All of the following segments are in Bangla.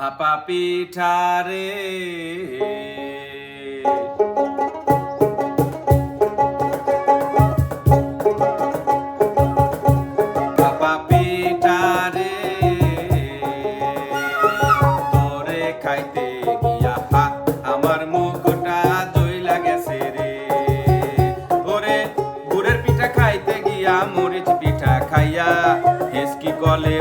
ভাপা তোরে খাইতে গিয়া আমার মুখটা পিঠা খাইতে গিয়া মরিচ পিঠা খাইয়া হেসকি কলে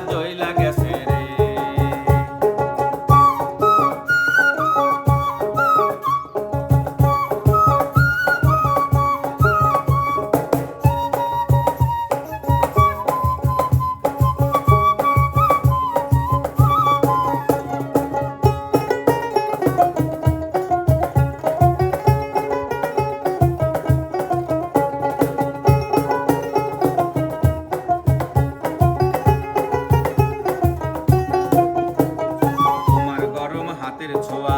মুখটা